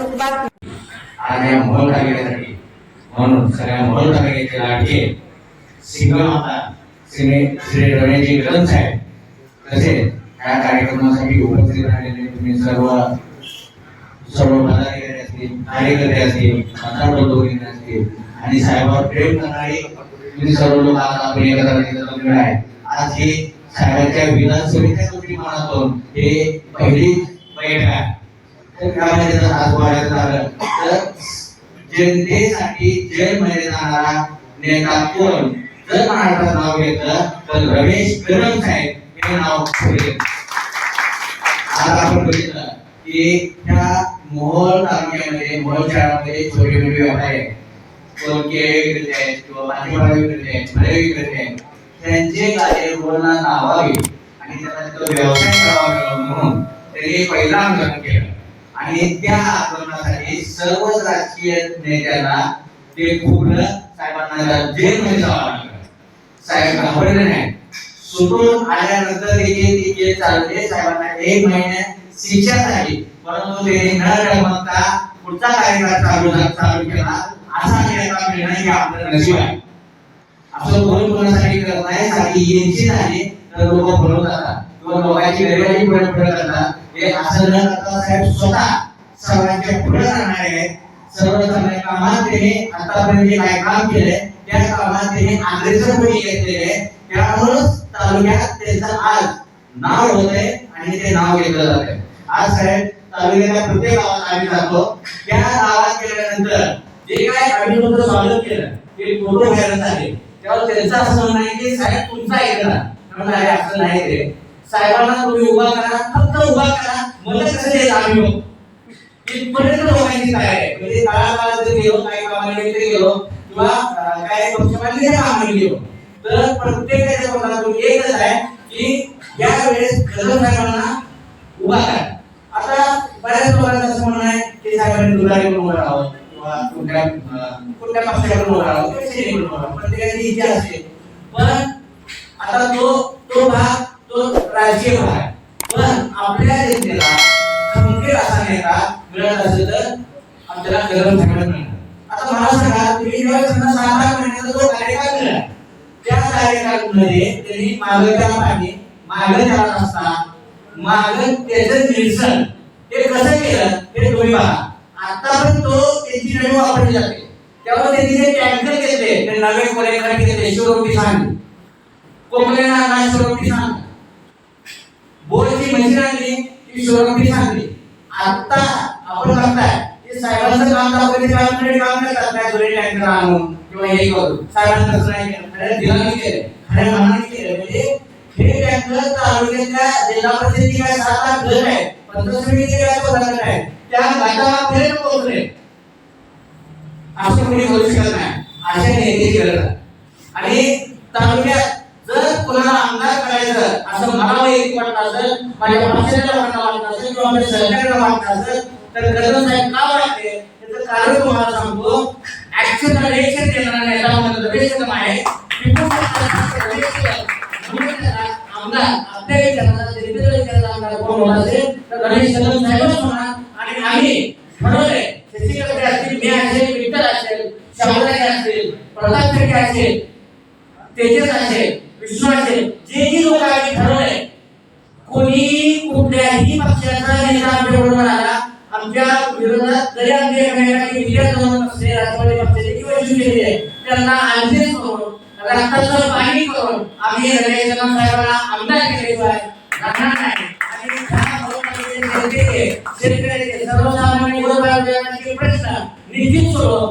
माझ्या मोहन तालुक्यासाठी म्हणून सगळ्या मोहन तालुक्याचे लाडके सिंगमाता श्री श्री रमेशजी ग्रंथ साहेब तसेच या कार्यक्रमासाठी उपस्थित राहिलेले तुम्ही सर्व सर्व पदाधिकारी असतील कार्यकर्ते असतील मतदार बंधू असतील आणि साहेबांवर प्रेम करणारे तुम्ही सर्व लोक आज आपण एकत्र इथं आहे. आज हे साहेबांच्या विधानसभेच्या दृष्टिकोनातून हे पहिलीच बैठक आहे तर त्यामध्ये जर आज तर जनतेसाठी जन्मले जाणारा नेता कोण? जर महाराष्ट्रात नाव घेतलं तर रमेश कदम साहेब. हे नाव आज आपण बघितलं की त्या मोहोळ तालुक्यामध्ये मोहोळ शहरामध्ये छोटे मोठे व्यापारी आहेत. कोण केळे विक्रेते आहेत किंवा भाजीपाला विक्रेते आहेत फळे विक्रेते आहेत. त्यांचे कार्य रोडला लावावे आणि त्यांना तिथं व्यवसाय करावा म्हणून त्यांनी पहिला आंदोलन केलं. आणि त्या आंदोलनासाठी सर्व राजकीय नेत्यांना ते पूर्ण साहेबांना जेलमध्ये जावं लागलं साहेब घाबरले नाही सुटून आल्यानंतर देखील तिथे चालले. साहेबांना एक महिने शिक्षा झाली. परंतु ते न डगमगता पुढचा कार्यक्रम चालू चालू केला. असा नेता निर्णय हे आपलं नशीब आहे. असं कोण कोणासाठी करत नाही. साठी यांची झाली तर लोक बोलून जातात किंवा लोकांची गरिबाची पुढे पुढे करतात. हे असं न करता साहेब स्वतः सर्वांच्या पुढे राहणार आहे. सर्व चांगल्या कामात त्याने आतापर्यंत जे काय काम केले त्या कामात त्याने आग्रेसर कोणी घेतलेले त्यामुळेच तालुक्यात त्यांचं आज नाव होतंय आणि ते नाव घेतलं जातंय. आज साहेब तालुक्याच्या प्रत्येक गावात आम्ही जातो. त्या गावात गेल्यानंतर जे काय आम्ही तुमचं स्वागत केलं ते फोटो व्हायरल झाले तेव्हा त्यांचं असं म्हणणं आहे की साहेब तुमचा ऐकला असं नाही ते. साहेबांना तुम्ही उभा करा फक्त उभा करा. मला कसं ते आम्ही हो? इथपर्यंत लोकांची काय आहे? म्हणजे काळाकाळात जर गेलो काही कामानिमित्त गेलो किंवा काय पक्षपाती कामाने गेलो तर प्रत्येकाच्या मनातून एकच आहे की या वेळेस खरं साहेबांना उभा करा. आता बऱ्याच लोकांचं असं म्हणणं आहे की साहेबांनी दुधारी म्हणून राहावं किंवा कुठल्या कुठल्या पक्षाकडून उभं राहावं किंवा सेनेकडून राहावं. प्रत्येकाची इच्छा असते. पण आता तो तो भाग प्राचीन आहे. पण आपल्या जनतेला खंबीर असा नेता मिळत असेल तर आपल्याला गरम झाड मिळणार. आता मला सांगा तुम्ही जेव्हा त्यांना सात आठ महिन्याचा जो कार्यकाळ मिळाला त्या कार्यकाळमध्ये त्यांनी मागच्या पाणी मागं त्याला असता मागं त्याचं निरसन हे कसं केलं हे तुम्ही बघा. आतापर्यंत तो त्यांची रेणू वापरली जाते. त्यामुळे त्यांनी जे टँकर घेतले ते नवे कोरेकर घेतले शिवरोटी सांग कोकणे नारायण शिवरोटी सांग सांगली. आता आपण बघताय की साहेबांचं काम दाखवले साहेबांकडे काम नाही करत जुने टँकर आणून किंवा हे तसं नाही केलं. खऱ्या दिलाने केलं. खऱ्या मनाने केलं. म्हणजे हे टँकर तालुक्यातल्या जिल्हा परिषदेची काय सात आठ घर काय त्या पोहोचले असं कोणी करू शकत नाही. अशा नेत्याची गरज आणि तालुक्यात जर कोणाला आमदार करायचं असं मला वैयक्तिक वाटत असेल माझ्या पक्षाला वाटत वाटत असेल किंवा माझ्या सरकारला वाटत असेल तर कदम साहेब का वाटते त्याचं कारण तुम्हाला सांगतो ऍक्शन आणि रिएक्शन देणारा नेता म्हणजे रमेश कदम आहे People's Democratic Party म्हणून त्याला आमदार आपल्या विचाराला दरिद्र विचाराला आमदार कोण होत असेल तर रमेश कदम साहेबच होणार आणि आम्ही ठरवलंय शशिकला असतील मी असेल विठ्ठल असेल शाहूराज असतील प्रताप शेट्टी असेल तेजस असेल विश्वास असेल जे जे लोक आम्ही ठरवलंय कोणी कुठल्याही पक्षाचा नेता आमच्या आला आमच्या विरोधात जरी आमच्या एकमेकांनी विचार करून असले राष्ट्रवादी पक्षाचे किंवा शिवसेनेचे त्यांना आणखी करून रक्ताचं पाणी करून आम्ही रमेश कदम साहेबांना आमदार केल्याशिवाय राहणार नाही. आणि शेतकऱ्याचे, सर्वसामान्य प्रश्न निश्चित सोडव